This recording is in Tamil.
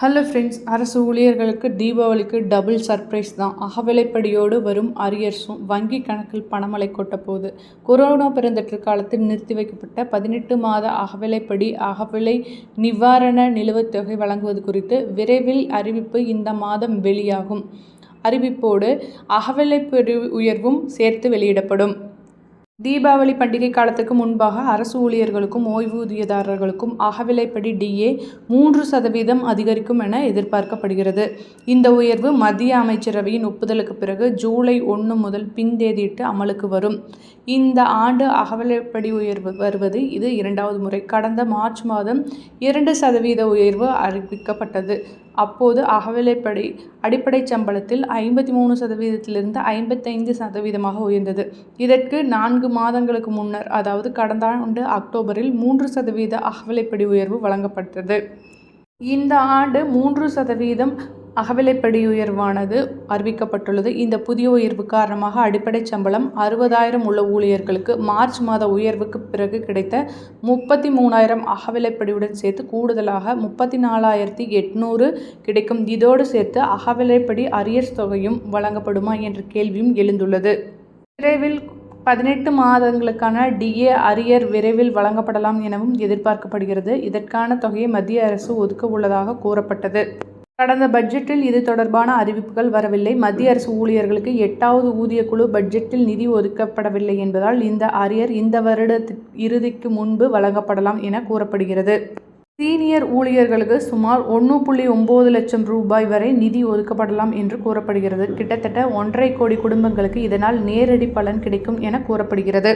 ஹலோ ஃப்ரெண்ட்ஸ் அரசு ஊழியர்களுக்கு தீபாவளிக்கு டபுள் சர்ப்ரைஸ் தான். அகவிலைப்படியோடு வரும் அரியர்ஸும் வங்கி கணக்கில் பணமழை கொட்ட போகுது கொரோனா பிறந்தற்று காலத்தில் நிறுத்தி வைக்கப்பட்ட பதினெட்டு மாத அகவிலைப்படி அகவிலை நிவாரண நிலுவைத் தொகை வழங்குவது குறித்து விரைவில் அறிவிப்பு இந்த மாதம் வெளியாகும். அறிவிப்போடு அகவிலைப்படி உயர்வும் சேர்த்து வெளியிடப்படும். தீபாவளி பண்டிகை காலத்துக்கு முன்பாக அரசு ஊழியர்களுக்கும் ஓய்வூதியதாரர்களுக்கும் அகவிலைப்படி டிஏ மூன்று சதவீதம் அதிகரிக்கும் என எதிர்பார்க்கப்படுகிறது. இந்த உயர்வு மத்திய அமைச்சரவையின் ஒப்புதலுக்கு பிறகு ஜூலை ஒன்று முதல் பின்தேதியிட்டு அமலுக்கு வரும். இந்த ஆண்டு அகவிலைப்படி உயர்வு வருவது இது இரண்டாவது முறை. கடந்த மார்ச் மாதம் இரண்டு சதவீத உயர்வு அறிவிக்கப்பட்டது. அப்போது அகவிலைப்படி அடிப்படை சம்பளத்தில் ஐம்பத்தி மூணு சதவீதத்திலிருந்து ஐம்பத்தைந்து சதவீதமாக உயர்ந்தது. இதற்கு நான்கு மாதங்களுக்கு முன்னர் அதாவது கடந்த ஆண்டு அக்டோபரில் மூன்று சதவீத அகவிலைப்படி உயர்வு வழங்கப்பட்டது. இந்த ஆண்டு மூன்று சதவீதம் அகவிலைப்படி உயர்வானது அறிவிக்கப்பட்டுள்ளது. இந்த புதிய உயர்வு காரணமாக அடிப்படை சம்பளம் அறுபதாயிரம் உள்ள ஊழியர்களுக்கு மார்ச் மாத உயர்வுக்கு பிறகு கிடைத்த முப்பத்தி மூணாயிரம் அகவிலைப்படியுடன் சேர்த்து கூடுதலாக முப்பத்தி நாலாயிரத்தி எட்நூறு கிடைக்கும். இதோடு சேர்த்து அகவிலைப்படி அரியர்ஸ் தொகையும் வழங்கப்படுமா என்ற கேள்வியும் எழுந்துள்ளது. விரைவில் பதினெட்டு மாதங்களுக்கான டிஏ அரியர் விரைவில் வழங்கப்படலாம் எனவும் எதிர்பார்க்கப்படுகிறது. இதற்கான தொகையை மத்திய அரசு ஒதுக்க உள்ளதாக கூறப்பட்டது. கடந்த பட்ஜெட்டில் இது தொடர்பான அறிவிப்புகள் வரவில்லை. மத்திய அரசு ஊழியர்களுக்கு எட்டாவது ஊதியக்குழு பட்ஜெட்டில் நிதி ஒதுக்கப்படவில்லை என்பதால் இந்த அரியர் இந்த வருட இறுதிக்கு முன்பு வழங்கப்படலாம் என கூறப்படுகிறது. சீனியர் ஊழியர்களுக்கு சுமார் ஒன்று புள்ளி ஒம்பது லட்சம் ரூபாய் வரை நிதி ஒதுக்கப்படலாம் என்று கூறப்படுகிறது. கிட்டத்தட்ட ஒன்றரை கோடி குடும்பங்களுக்கு இதனால் நேரடி பலன் கிடைக்கும் என கூறப்படுகிறது.